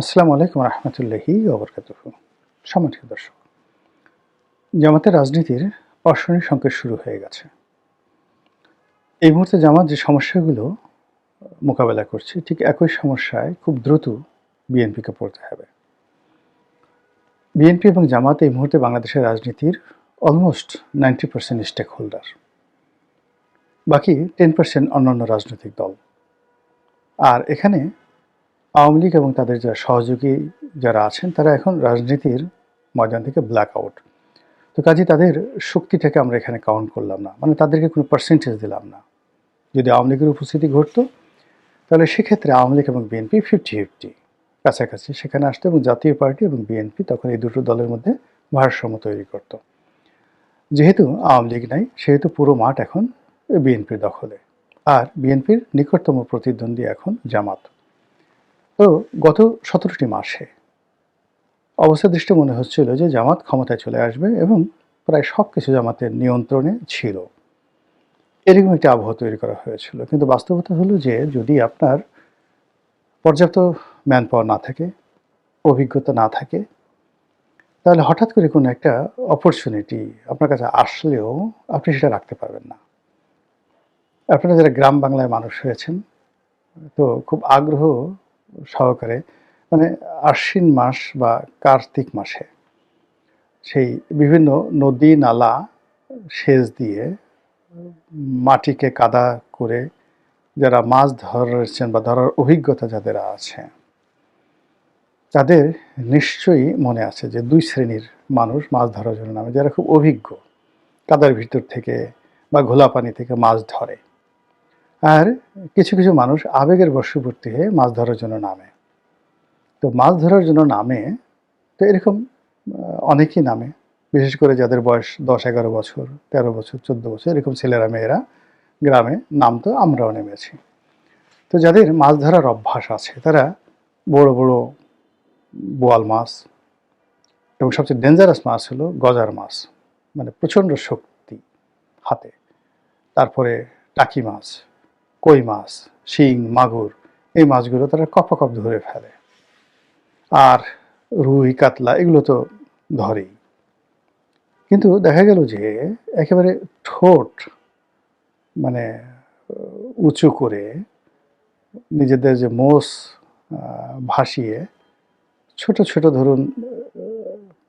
আসসালামু আলাইকুম রহমতুল্লাহি ওবরকাত সম্মানিত দর্শক, জামাতের রাজনীতির অর্শনের সংকেত শুরু হয়ে গেছে। এই মুহূর্তে জামাত যে সমস্যাগুলো মোকাবেলা করছে, ঠিক একই সমস্যায় খুব দ্রুত বিএনপিকে পড়তে হবে। বিএনপি এবং জামাত এই মুহূর্তে বাংলাদেশের রাজনীতির almost ninety percent stakeholder বাকি টেন পার্সেন্ট অন্যান্য রাজনৈতিক দল। আর এখানে আওয়ামী লীগ এবং তাদের যারা সহযোগী যারা আছেন, তারা এখন রাজনীতির ময়দান থেকে ব্ল্যাক আউট তো কাজে, তাদের শক্তিটাকে আমরা এখানে কাউন্ট করলাম না। মানে তাদেরকে কোনো পার্সেন্টেজ দিলাম না। যদি আওয়ামী লীগের উপস্থিতি ঘটতো, তাহলে সেক্ষেত্রে আওয়ামী লীগ এবং বিএনপি ফিফটি ফিফটি কাছাকাছি সেখানে আসতো এবং জাতীয় পার্টি এবং বিএনপি তখন এই দুটো দলের মধ্যে ভারসাম্য তৈরি করত। যেহেতু আওয়ামী লীগ নাই, সেহেতু পুরো মাঠ এখন বিএনপির দখলে। আর বিএনপির নিকটতম প্রতিদ্বন্দ্বী এখন জামাত। তো গত সতেরোটি মাসে অবস্থা দৃষ্টি মনে হচ্ছিল যে জামাত ক্ষমতায় চলে আসবে এবং প্রায় সব কিছু জামাতের নিয়ন্ত্রণে ছিল। এরকম একটি আবহাওয়া তৈরি করা হয়েছিল। কিন্তু বাস্তবতা হলো যে যদি আপনার পর্যাপ্ত ম্যান পাওয়ার না থাকে, অভিজ্ঞতা না থাকে, তাহলে হঠাৎ করে কোনো একটা অপরচুনিটি আপনার কাছে আসলেও আপনি সেটা রাখতে পারবেন না। আপনারা যারা গ্রাম বাংলায় মানুষ হয়েছেন, তো খুব আগ্রহ সহকারে মানে আশ্বিন মাস বা কার্তিক মাসে সেই বিভিন্ন নদী নালা সেচ দিয়ে মাটিকে কাদা করে যারা মাছ ধরেছেন বা ধরার অভিজ্ঞতা যাদের আছে, তাদের নিশ্চয়ই মনে আছে যে দুই শ্রেণির মানুষ মাছ ধরার জন্য নামে, যারা খুব অভিজ্ঞ, কাদার ভিতর থেকে বা ঘোলা পানি থেকে মাছ ধরে। আর কিছু কিছু মানুষ আবেগের বশবর্তী হয়ে মাছ ধরার জন্য নামে। তো মাছ ধরার জন্য নামে, তো এরকম অনেকেই নামে। বিশেষ করে যাদের বয়স দশ, এগারো বছর, তেরো বছর, চোদ্দ বছর, এরকম ছেলেরা, মেয়েরা গ্রামে নাম তো আমরাও নেমেছি। তো যাদের মাছ ধরার অভ্যাস আছে, তারা বড় বড় বোয়াল মাছ এবং সবচেয়ে ডেঞ্জারাস মাছ হলো গজার মাছ মানে প্রচণ্ড শক্তি হাতে। তারপরে টাকি মাছ কই মাছ? শিং, মাগুর, এই মাছগুলো তারা কপ কপ ধরে ফেলে। আর রুই, কাতলা, এগুলো তো ধরেই। কিন্তু দেখা গেল যে একেবারে ঠোঁট মানে উঁচু করে নিজেদের যে মোষ ভাসিয়ে ছোট ছোট ধরুন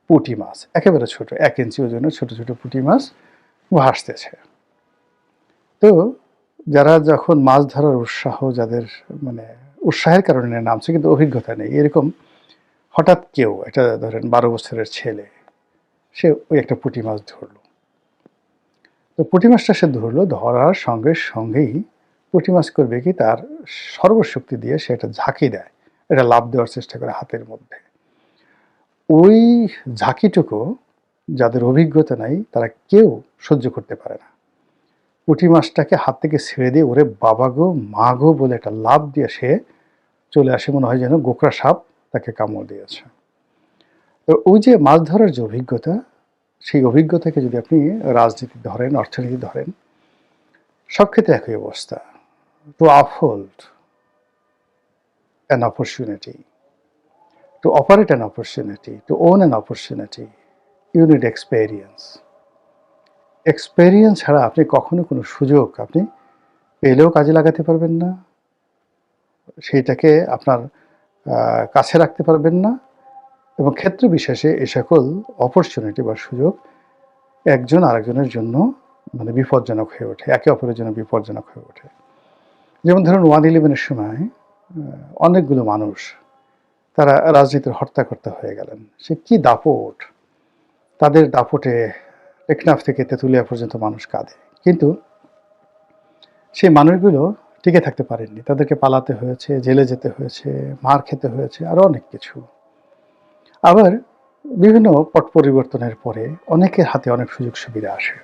পুঁটি মাছ, একেবারে ছোট, এক ইঞ্চি ওজনের ছোট ছোট পুঁটি মাছ ভাসতেছে। তো যারা যখন মাছ ধরার উৎসাহ যাদের মানে উৎসাহের কারণে নামছে, কিন্তু অভিজ্ঞতা নেই। এরকম হঠাৎ কেউ এটা ধরেন বারো বছরের ছেলে, সে ওই একটা পুঁটি মাছ ধরলো। তো পুঁটি মাছটা সে ধরলো, ধরার সঙ্গে সঙ্গেই পুঁটি মাছ করবে কি, তার সর্বশক্তি দিয়ে সে একটা ঝাঁকি দেয় এটা লাভ দেওয়ার চেষ্টা করে হাতের মধ্যে। ওই ঝাঁকিটুকু যাদের অভিজ্ঞতা নাই, তারা কেউ সহ্য করতে পারে না। পুঁটি মাছটাকে হাত থেকে ছেড়ে দিয়ে ওরে বাবা গো, মা গো বলে একটা লাভ দিয়ে সে চলে আসে, মনে হয় যেন গোকরা সাপ তাকে কামড় দিয়েছে। তো ওই যে মাছ ধরার যে অভিজ্ঞতা, সেই অভিজ্ঞতাকে যদি আপনি রাজনীতি ধরেন, অর্থনীতি ধরেন, সব ক্ষেত্রে একই অবস্থা। To uphold an opportunity to operate an opportunity to own an opportunity you need experience experience ছাড়া আপনি কখনো কোনো সুযোগ আপনি পেলেও কাজে লাগাতে পারবেন না। সেইটাকে আপনার কাছে রাখতে পারবেন না এবং ক্ষেত্র বিশেষে এ সকল অপরচুনিটি বা সুযোগ একজন আরেকজনের জন্য মানে বিপজ্জনক হয়ে ওঠে, একে অপরের জন্য বিপজ্জনক হয়ে ওঠে। যেমন ধরুন ওয়ান ইলেভেনের সময় অনেকগুলো মানুষ তারা রাজনীতির হর্তাকর্তা হয়ে গেলেন। সে কি দাপট? তাদের দাপটে টেকনাফ থেকে তেঁতুলিয়া পর্যন্ত মানুষ কাঁদে। কিন্তু সেই মানুষগুলো টিকে থাকতে পারেননি। তাদেরকে পালাতে হয়েছে, জেলে যেতে হয়েছে, মার খেতে হয়েছে আরও অনেক কিছু। আবার বিভিন্ন পট পরিবর্তনের পরে অনেকের হাতে অনেক সুযোগ সুবিধা আসে।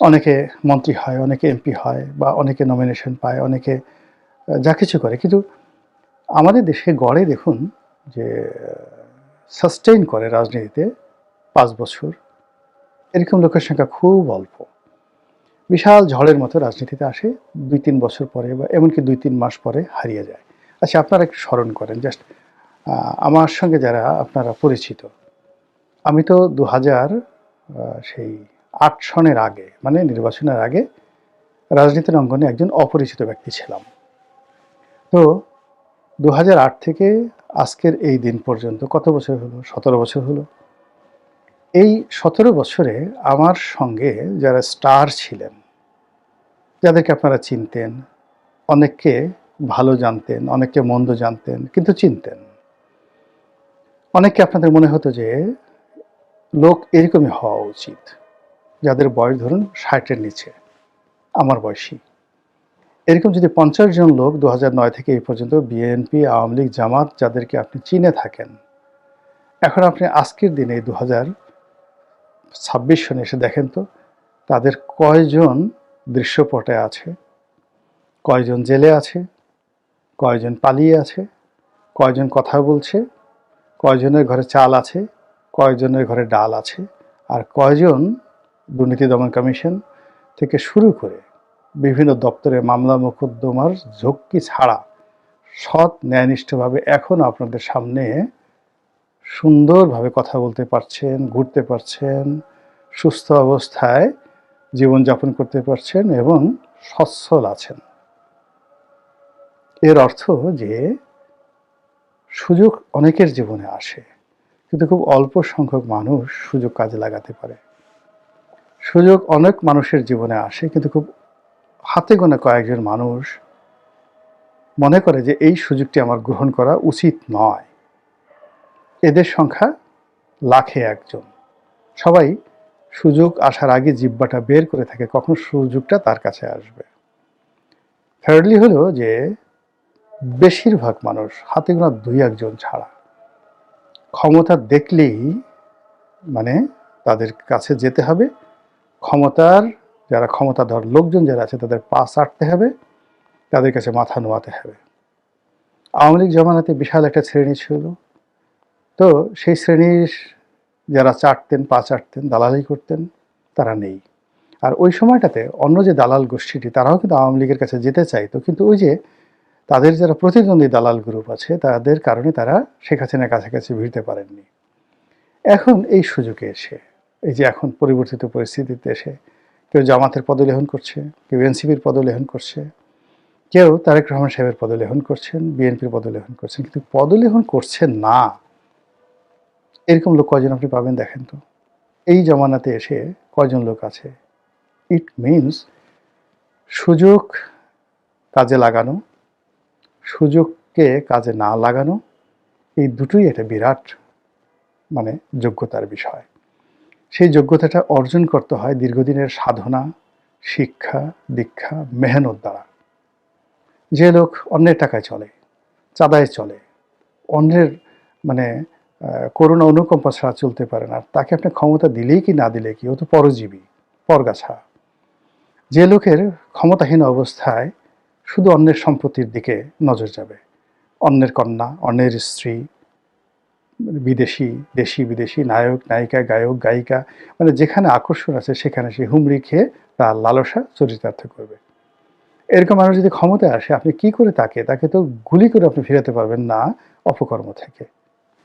অনেকে মন্ত্রী হয়, অনেকে এমপি হয়, বা অনেকে নমিনেশন পায়, অনেকে যা কিছু করে। কিন্তু আমাদের দেশে গড়ে দেখুন যে সাস্টেইন করে রাজনীতিতে পাঁচ বছর এরকম লোকের সংখ্যা খুব অল্প। বিশাল ঝড়ের মতো রাজনীতিতে আসে দুই তিন বছর পরে বা এমনকি দুই তিন মাস পরে হারিয়ে যায়। আচ্ছা আপনারা একটু স্মরণ করেন, জাস্ট আমার সঙ্গে যারা আপনারা পরিচিত, আমি তো দু হাজার সেই আট সনের আগে মানে নির্বাচনের আগে রাজনীতির অঙ্গনে একজন অপরিচিত ব্যক্তি ছিলাম। তো দু থেকে আজকের এই দিন পর্যন্ত কত বছর হলো? সতেরো বছর হলো। এই সতেরো বছরে আমার সঙ্গে যারা স্টার ছিলেন, যাদেরকে আপনারা চিনতেন, অনেককে ভালো জানতেন, অনেককে মন্দ জানতেন, কিন্তু চিনতেন। অনেককে আপনাদের মনে হতো যে লোক এরকমই হওয়া উচিত, যাদের বয়স ধরুন ষাটের নিচে, আমার বয়সী। এরকম যদি পঞ্চাশ জন লোক দু নয় থেকে এই পর্যন্ত বিএনপি আওয়ামী লীগ, জামাত, যাদেরকে আপনি চিনে থাকেন, এখন আপনি আজকের দিনে দু হাজার ছাব্বিশ সনে এসে দেখেন তো, তাদের কয়জন দৃশ্যপটে আছে, কয়জন জেলে আছে, কয়জন পালিয়ে আছে, কয়জন কথা বলছে, কয়জনের ঘরে চাল আছে, কয়জনের ঘরে ডাল আছে, আর কয়জন দুর্নীতি দমন কমিশন থেকে শুরু করে বিভিন্ন দপ্তরে মামলা মোকদ্দমার ঝক্কি ছাড়া সৎ ন্যায়নিষ্ঠভাবে এখন আপনাদের সামনে সুন্দরভাবে কথা বলতে পারছেন, ঘুরতে পারছেন, সুস্থ অবস্থায় জীবনযাপন করতে পারছেন এবং সচ্ছল আছেন। এর অর্থ যে সুযোগ অনেকের জীবনে আসে, কিন্তু খুব অল্প সংখ্যক মানুষ সুযোগ কাজে লাগাতে পারে। সুযোগ অনেক মানুষের জীবনে আসে, কিন্তু খুব হাতে গোনা কয়েকজন মানুষ মনে করে যে এই সুযোগটি আমার গ্রহণ করা উচিত নয়। এদের সংখ্যা লাখে একজন। সবাই সুযোগ আসার আগে জিব্বাটা বের করে থাকে, কখন সুযোগটা তার কাছে আসবে। থার্ডলি হলো যে, বেশিরভাগ মানুষ হাতে গোনা দুই একজন ছাড়া। ক্ষমতা দেখলেই মানে তাদের কাছে যেতে হবে। ক্ষমতার যারা ক্ষমতাধর লোকজন যারা আছে, তাদের পা চাটতে হবে, তাদের কাছে মাথা নোয়াতে হবে। আওয়ামী লীগ জমানাতে বিশাল একটা শ্রেণি ছিল। তো সেই শ্রেণির যারা চাটতেন পা চাটতেন দালালি করতেন, তারা নেই। আর ওই সময়টাতে অন্য যে দালাল গোষ্ঠীটি, তারাও কিন্তু আওয়ামী লীগের কাছে যেতে চাইতো। কিন্তু ওই যে তাদের যারা প্রতিদ্বন্দ্বী দালাল গ্রুপ আছে, তাদের কারণে তারা শেখ হাসিনার কাছাকাছি ভিড়তে পারেননি। এখন এই সুযোগে এসে, এই যে এখন পরিবর্তিত পরিস্থিতিতে এসে কেউ জামাতের পদলেহন করছে, কেউ এনসিপির পদলেহন করছে, কেউ তারেক রহমান সাহেবের পদলেহন করছেন, বিএনপির পদলেহন করছেন, কিন্তু পদলেহন করছেন না। এরকম লোক কয়জন আপনি পাবেন দেখেন তো? এই জমানাতে এসে কয়জন লোক আছে? ইট মিনস সুযোগ কাজে লাগানো, সুযোগকে কাজে না লাগানো, এই দুটোই একটা বিরাট মানে যোগ্যতার বিষয়। সেই যোগ্যতাটা অর্জন করতে হয় দীর্ঘদিনের সাধনা, শিক্ষা, দীক্ষা, মেহনত দ্বারা। যে লোক অন্যের টাকায় চলে, চাঁদায় চলে, অন্যের মানে করুণা অনুকম্পা ছাড়া চলতে পারে না। তাকে আপনি ক্ষমতা দিলেই কি না দিলে কি? ও তো পরজীবী, পরগাছা। যে লোকের ক্ষমতাহীন অবস্থায় শুধু অন্যের সম্পত্তির দিকে নজর যাবে। অন্যের কন্যা, অন্যের স্ত্রী বিদেশি, দেশি, বিদেশি, নায়ক, নায়িকা, গায়ক, গায়িকা মানে যেখানে আকর্ষণ আছে সেখানে সে হুমড়ি খেয়ে তার লালসা চরিতার্থ করবে। এরকম মানুষ যদি ক্ষমতায় আসে, আপনি কি করে তাকে তাকে তো গুলি করে আপনি ফিরাতে পারবেন না অপকর্ম থেকে।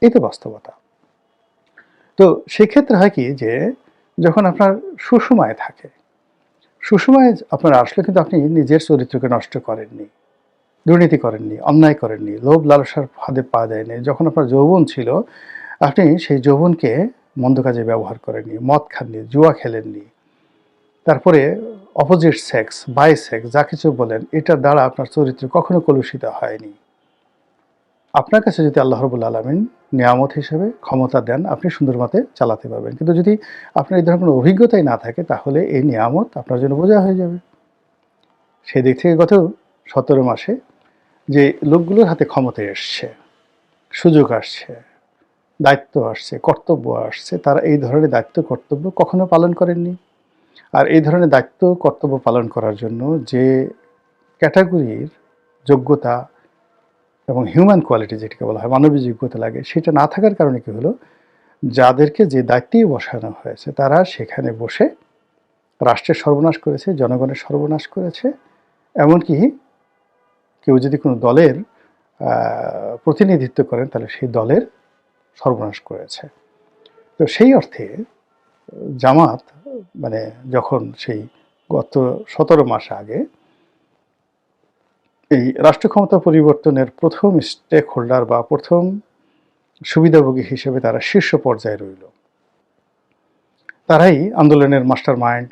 এই তো বাস্তবতা। তো সেক্ষেত্রে হয় কি যে, যখন আপনার সুষমায় থাকে, সুষমায় আপনার আসলে কিন্তু আপনি নিজের চরিত্রকে নষ্ট করেননি, দুর্নীতি করেননি, অন্যায় করেননি, লোভ লালসার ফাঁদে পা দেয়নি, যখন আপনার যৌবন ছিল, আপনি সেই যৌবনকে মন্দ কাজে ব্যবহার করেননি, মদ খাননি, জুয়া খেলেননি, তারপরে অপোজিট সেক্স বাই সেক্স যা কিছু বলেন, এটার দ্বারা আপনার চরিত্র কখনো কলুষিত হয়নি। আপনার কাছে যদি আল্লাহ রবুল আলমিন নিয়ামত হিসেবে ক্ষমতা দেন, আপনি সুন্দর মতে চালাতে পারবেন। কিন্তু যদি আপনার এই ধরনের কোনো অভিজ্ঞতাই না থাকে, তাহলে এই নিয়ামত আপনার জন্য বোঝা হয়ে যাবে। সেই দিক থেকে গত সতেরো মাসে যে লোকগুলোর হাতে ক্ষমতা এসছে, সুযোগ আসছে, দায়িত্ব আসছে, কর্তব্য আসছে, তারা এই ধরনের দায়িত্ব, কর্তব্য কখনো পালন করেননি। আর এই ধরনের দায়িত্ব, কর্তব্য পালন করার জন্য যে ক্যাটাগরির যোগ্যতা এবং হিউম্যান কোয়ালিটি যেটাকে বলা হয় মানবিক যোগ্যতা লাগে, সেটা না থাকার কারণে কী হলো? যাদেরকে যে দায়িত্বেই বসানো হয়েছে, তারা সেখানে বসে রাষ্ট্রের সর্বনাশ করেছে, জনগণের সর্বনাশ করেছে, এমনকি কেউ যদি কোনো দলের প্রতিনিধিত্ব করেন, তাহলে সেই দলের সর্বনাশ করেছে। তো সেই অর্থে জামাত মানে যখন সেই গত সতেরো মাস আগে এই রাষ্ট্র ক্ষমতা পরিবর্তনের প্রথম স্টেক হোল্ডার বা প্রথম সুবিধাভোগী হিসেবে তারা শীর্ষ পর্যায়ে রইল। তারাই আন্দোলনের মাস্টার মাইন্ড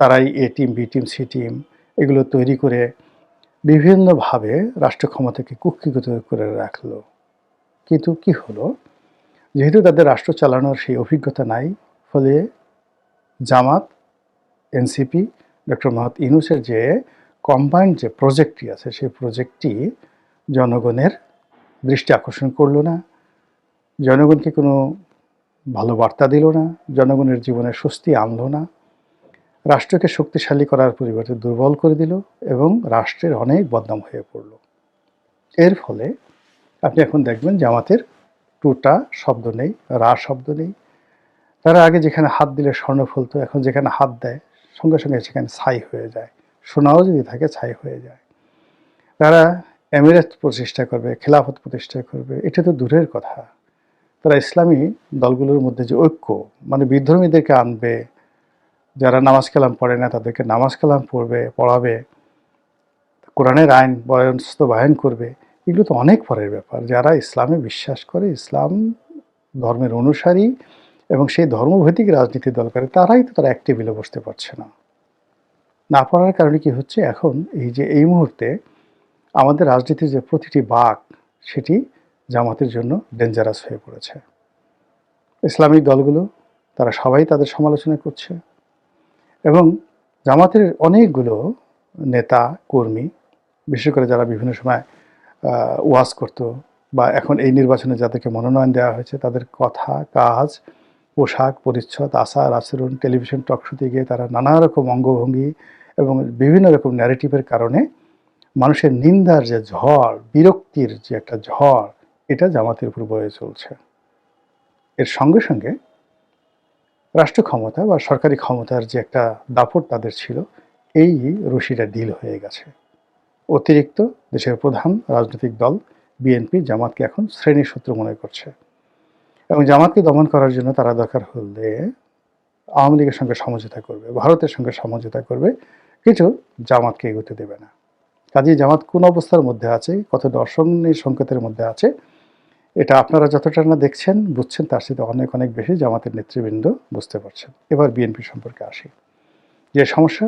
তারাই A team, B team, C team, এগুলো তৈরি করে বিভিন্নভাবে রাষ্ট্র ক্ষমতাকে কুক্ষিগত করে রাখল। কিন্তু কি হলো? যেহেতু তাদের রাষ্ট্র চালানোর সেই অভিজ্ঞতা নাই, ফলে জামাত, এনসিপি, ডক্টর মোহাম্মদ ইউনুসের যে কম্বাইন্ড যে প্রজেক্টটি আছে, সেই প্রজেক্টটি জনগণের দৃষ্টি আকর্ষণ করল না, জনগণকে কোনো ভালো বার্তা দিল না, জনগণের জীবনে স্বস্তি আনলো না, রাষ্ট্রকে শক্তিশালী করার পরিবর্তে দুর্বল করে দিল এবং রাষ্ট্রের অনেক বদনাম হয়ে পড়ল। এর ফলে আপনি এখন দেখবেন জামাতের টুটা শব্দ নেই, রা শব্দ নেই। তারা আগে যেখানে হাত দিলে স্বর্ণ ফলতো এখন যেখানে হাত দেয়, সঙ্গে সঙ্গে সেখানে ছাই হয়ে যায়। সোনাও যদি থাকে, ছাই হয়ে যায়। তারা এমিরেট প্রতিষ্ঠা করবে, খেলাফত প্রতিষ্ঠা করবে, এটা তো দূরের কথা। তারা ইসলামী দলগুলোর মধ্যে যে ঐক্য মানে বিধর্মীদেরকে আনবে, যারা নামাজ কালাম পড়ে না, তাদেরকে নামাজ কালাম পড়বে, পড়াবে, কোরআনের আইন বয়স্ত বায়ন করবে, এগুলো তো অনেক পরের ব্যাপার। যারা ইসলামে বিশ্বাস করে, ইসলাম ধর্মের অনুসারী এবং সেই ধর্মভিত্তিক রাজনীতি দল করে তারাই তো তারা টেবিলে বসতে পারছে না। না পারার কারণে কি হচ্ছে? এখন এই যে এই মুহূর্তে আমাদের রাজনীতির যে প্রতিটি বাক, সেটি জামাতের জন্য ডেঞ্জারাস হয়ে পড়েছে। ইসলামিক দলগুলো, তারা সবাই তাদের সমালোচনা করছে এবং জামাতের অনেকগুলো নেতা, কর্মী, বিশেষ করে যারা বিভিন্ন সময় ওয়াজ করত বা এখন এই নির্বাচনে যাদেরকে মনোনয়ন দেওয়া হয়েছে, তাদের কথা, কাজ, পোশাক, পরিচ্ছদ, আচার, আচরণ, টেলিভিশন টকশোতে গিয়ে তারা নানা রকম অঙ্গভঙ্গি এবং বিভিন্ন রকম ন্যারেটিভের কারণে মানুষের নিন্দার যে ঝড়, বিরক্তির যে একটা ঝড়, এটা জামাতের উপর বয়ে চলছে। এর সঙ্গে সঙ্গে রাষ্ট্র ক্ষমতা বা সরকারি ক্ষমতার যে একটা দাপট তাদের ছিল, এই রশিটা ডিল হয়ে গেছে। অতিরিক্ত দেশের প্রধান রাজনৈতিক দল বিএনপি জামাতকে এখন শ্রেণির শত্রু মনে করছে। এবং জামাতকে দমন করার জন্য তারা দরকার হলে আওয়ামী লীগের সঙ্গে সমঝোতা করবে, ভারতের সঙ্গে সমঝোতা করবে কিছু জামাতকে এগোতে দেবে না। কাজেই জামাত কোন অবস্থার মধ্যে আছে কতটা অসংনির সংকেতের মধ্যে আছে, এটা আপনারা যতটা না দেখছেন, বুঝছেন, তার সাথে অনেক অনেক বেশি জামাতের নেতৃবৃন্দ বুঝতে পারছেন। এবার বিএনপি সম্পর্কে আসি। যে সমস্যা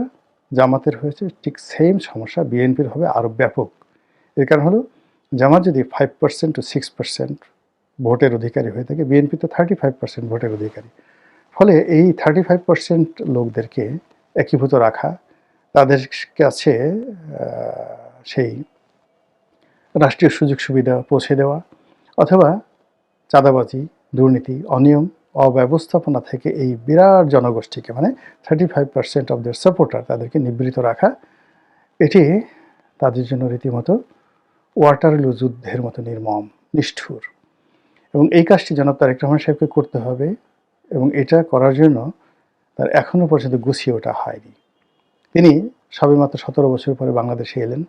জামাতের হয়েছে, ঠিক সেম সমস্যা বিএনপির হবে আরও ব্যাপক। এর কারণ হলো, জামাত যদি five percent to six percent ভোটের অধিকারী হয়ে থাকে, বিএনপি তো থার্টি ফাইভ পার্সেন্ট ভোটের অধিকারী। ফলে এই থার্টি ফাইভ পার্সেন্ট লোকদেরকে একীভূত রাখা তাদের কাছে সেই রাষ্ট্রীয় সুযোগ সুবিধা পৌঁছে দেওয়া অথবা চাঁদাবাজি, দুর্নীতি, অনিয়ম, অব্যবস্থাপনা থেকে এই বিরাট জনগোষ্ঠীকে মানে থার্টি ফাইভ পার্সেন্ট অফ দের সাপোর্টার তাদেরকে নিবৃত রাখা, এটি তাদের জন্য রীতিমতো ওয়াটারলু যুদ্ধের মতো নির্মম, নিষ্ঠুর। এবং এই কাজটি জনাব তারেক রহমান সাহেবকে করতে হবে এবং এটা করার জন্য তার এখনও পর্যন্ত গুছিয়ে ওঠা হয়নি। তিনি সবেমাত্র সতেরো বছর পরে বাংলাদেশে এলেন।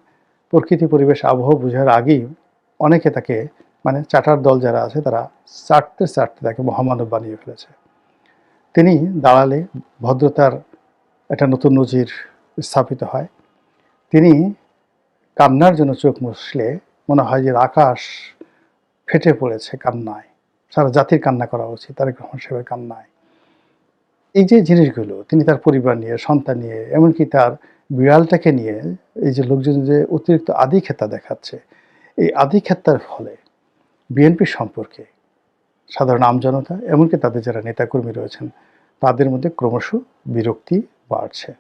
প্রকৃতি পরিবেশ, আবহাওয়া বোঝার আগেই অনেকে তাকে মানে চাটার দল যারা আছে, তারা চাটতে চাটতে তাকে মহামানব বানিয়ে ফেলেছে। তিনি দাঁড়ালে ভদ্রতার একটা নতুন নজির স্থাপিত হয়। তিনি কান্নার জন্য চোখ মুছলে মনে হয় যে আকাশ ফেটে পড়েছে কান্নায়। সারা জাতির কান্না করা উচিত, তারেক রহমান সাহেবের কান্নায়। এই যে জিনিসগুলো, তিনি তার পরিবার নিয়ে, সন্তান নিয়ে, এমনকি তার বিড়ালটাকে নিয়ে, এই যে লোকজন যে অতিরিক্ত আদিক্ষেতা দেখাচ্ছে, এই আদিক্ষেতার ফলে বিএনপি সম্পর্কে সাধারণ আমজনতা এমনকি তাদের যারা নেতাকর্মী রয়েছেন, তাদের মধ্যে ক্রমশ বিরক্তি বাড়ছে।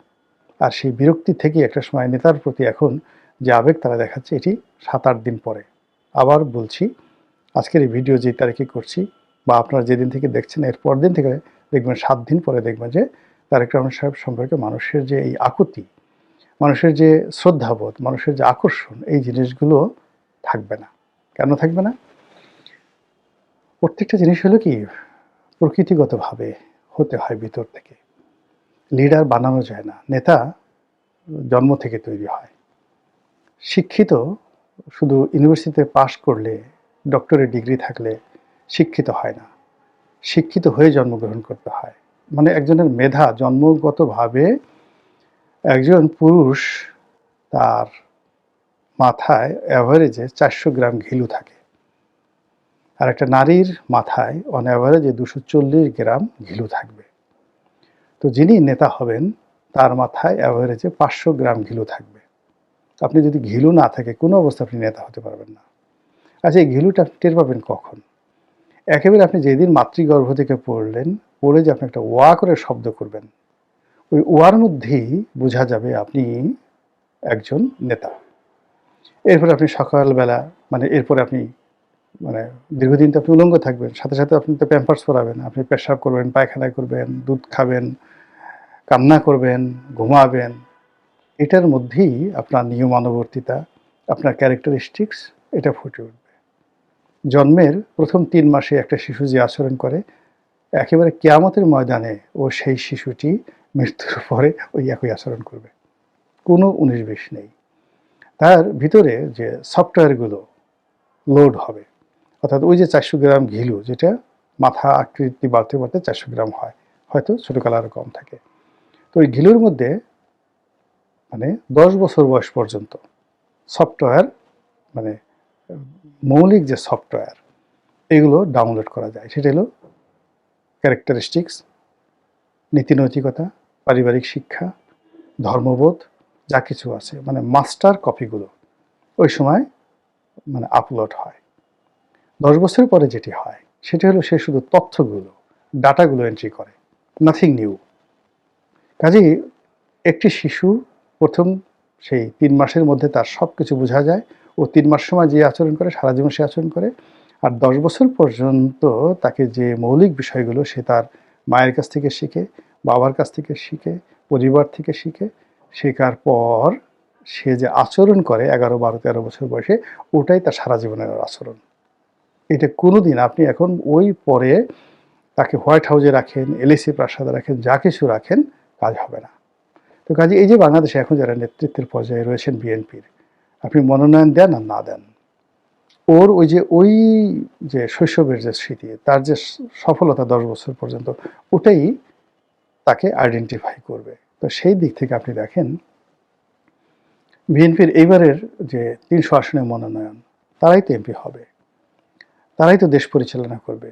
আর সেই বিরক্তি থেকে একটা সময় নেতার প্রতি এখন যে আবেগ তারা দেখাচ্ছে, এটি সাত আট দিন পরে। আবার বলছি, আজকের এই ভিডিও যে তারিখে করছি, বা আপনারা যেদিন থেকে দেখছেন, এর পর দিন থেকে দেখবেন, সাত দিন পরে দেখবেন যে তারেক রহমান সাহেব সম্পর্কে মানুষের যে এই আকুতি, মানুষের যে শ্রদ্ধাবোধ, মানুষের যে আকর্ষণ, এই জিনিসগুলো থাকবে না। কেন থাকবে না? প্রত্যেকটা জিনিস হলো কি, প্রকৃতিগতভাবে হতে হয় ভিতর থেকে। লিডার বানানো যায় না, নেতা জন্ম থেকে তৈরি হয়। শিক্ষিত, শুধু ইউনিভার্সিটিতে পাশ করলে ডক্টরেট ডিগ্রি থাকলে শিক্ষিত হয় না। শিক্ষিত হয়ে জন্মগ্রহণ করতে হয়। মানে একজনের মেধা জন্মগতভাবে একজন পুরুষ তার মাথায় অ্যাভারেজে চারশো গ্রাম ঘিলু থাকে। আর একটা নারীর মাথায় অন অ্যাভারেজে দুশো চল্লিশ গ্রাম ঘিলু থাকবে। তো যিনি নেতা হবেন, তার মাথায় অ্যাভারেজে পাঁচশো গ্রাম ঘিলু থাকবে। আপনি যদি ঘিলু না থাকে, কোনো অবস্থা আপনি নেতা হতে পারবেন না। আচ্ছা এই ঘিলুটা টের পাবেন কখন? একেবারে আপনি যেদিন মাতৃগর্ভ থেকে পড়লেন, পড়ে যে আপনি একটা ওয়া করে শব্দ করবেন, ওই ওয়ার মধ্যেই বোঝা যাবে আপনি একজন নেতা। এরপরে আপনি সকালবেলা মানে এরপরে আপনি মানে দীর্ঘদিন তো আপনি উলঙ্গ থাকবেন, সাথে সাথে আপনি তো প্যাম্পার্স পরাবেন, আপনি পেশাব করবেন পায়খানা করবেন, দুধ খাবেন, কান্না করবেন, ঘুমাবেন, এটার মধ্যেই আপনার নিয়মানুবর্তিতা, আপনার ক্যারেক্টারিস্টিক্স এটা ফুটে উঠবে। জন্মের প্রথম তিন মাসে একটা শিশু যে আচরণ করে, একেবারে কেয়ামতের ময়দানে ও সেই শিশুটি মৃত্যুর পরে ওই একই আচরণ করবে। কোনো উনিশ বিশ নেই। তার ভিতরে যে সফটওয়্যারগুলো লোড হবে, অর্থাৎ ওই যে চারশো গ্রাম ঘিলু, যেটা মাথা আকৃতি বাড়তে বাড়তে চারশো গ্রাম হয়, হয়তো ছোটো কালার কম থাকে। তো ওই ঘিলুর মধ্যে মানে দশ বছর বয়স পর্যন্ত সফটওয়্যার মানে মৌলিক যে সফটওয়্যার এগুলো ডাউনলোড করা যায়। সেটা হলো ক্যারেক্টারিস্টিক্স নীতিনৈতিকতা পারিবারিক শিক্ষা, ধর্মবোধ, যা কিছু আছে। মানে মাস্টার কপিগুলো ওই সময় মানে আপলোড হয়। দশ বছর পরে যেটি হয়, সেটি হলো সে শুধু তথ্যগুলো ডাটাগুলো এন্ট্রি করে নাথিং নিউ কাজেই একটি শিশু প্রথম সেই তিন মাসের মধ্যে তার সব কিছু বোঝা যায় ও তিন মাস সময় যে আচরণ করে, সারা জীবন সে আচরণ করে। আর দশ বছর পর্যন্ত তাকে যে মৌলিক বিষয়গুলো সে তার মায়ের কাছ থেকে শিখে, বাবার কাছ থেকে শিখে, পরিবার থেকে শিখে, শেখার পর সে যে আচরণ করে এগারো, বারো, তেরো বছর বয়সে, ওটাই তার সারা জীবনের আচরণ। এটা কোনো দিন আপনি এখন ওই পরে তাকে হোয়াইট হাউসে রাখেন এলএসি প্রাসাদে রাখেন, যা কিছু রাখেন, কাজ হবে না। তো কাজে এই যে বাংলাদেশে এখন যারা নেতৃত্বের পর্যায়ে রয়েছেন বিএনপির আপনি মনোনয়ন দেন আর না দেন। ওর ওই যে ওই যে শৈশবের যে স্মৃতি, তার যে সফলতা দশ বছর পর্যন্ত, ওটাই তাকে আইডেন্টিফাই করবে। তো সেই দিক থেকে আপনি দেখেন, বিএনপির এইবারের যে তিনশো আসনের মনোনয়ন, তারাই তো এমপি হবে। তারাই তো দেশ পরিচালনা করবে।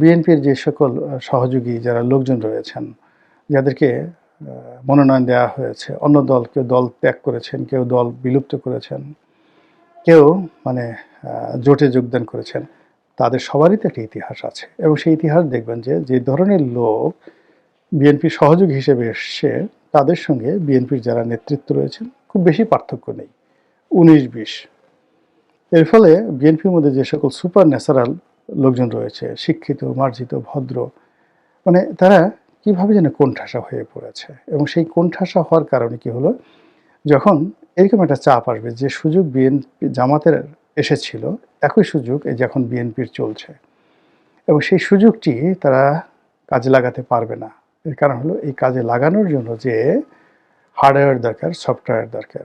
বিএনপির যে সকল সহযোগী যারা লোকজন রয়েছেন, যাদেরকে মনোনয়ন দেওয়া হয়েছে। অন্য দল কেউ দল ত্যাগ করেছেন, কেউ দল বিলুপ্ত করেছেন, কেউ মানে জোটে যোগদান করেছেন। তাদের সবারই তো একটা ইতিহাস আছে এবং সেই ইতিহাস দেখবেন যে যে ধরনের লোক বিএনপি সহযোগী হিসেবে এসছে, তাদের সঙ্গে বিএনপির যারা নেতৃত্ব রয়েছেন, খুব বেশি পার্থক্য নেই। উনিশ, বিশ। এর ফলে বিএনপির মধ্যে যে সকল সুপার ন্যাচারাল লোকজন রয়েছে, শিক্ষিত, মার্জিত, ভদ্র মানে তারা কীভাবে যেন কোণঠাসা হয়ে পড়েছে? এবং সেই কোণঠাসা হওয়ার কারণে কি হলো? যখন এরকম একটা চাপ আসবে, যে সুযোগ বিএনপি, জামাতের এসেছিল, একই সুযোগ এই যে এখন বিএনপির চলছে। এবং সেই সুযোগটি তারা কাজে লাগাতে পারবে না। এর কারণ হলো এই কাজে লাগানোর জন্য যে হার্ডওয়্যার দরকার, সফটওয়্যার দরকার।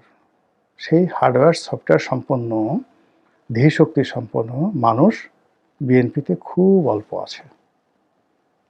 সেই হার্ডওয়্যার, সফটওয়্যার সম্পন্ন ধীশক্তি সম্পন্ন মানুষ বিএনপিতে খুব অল্প আছে।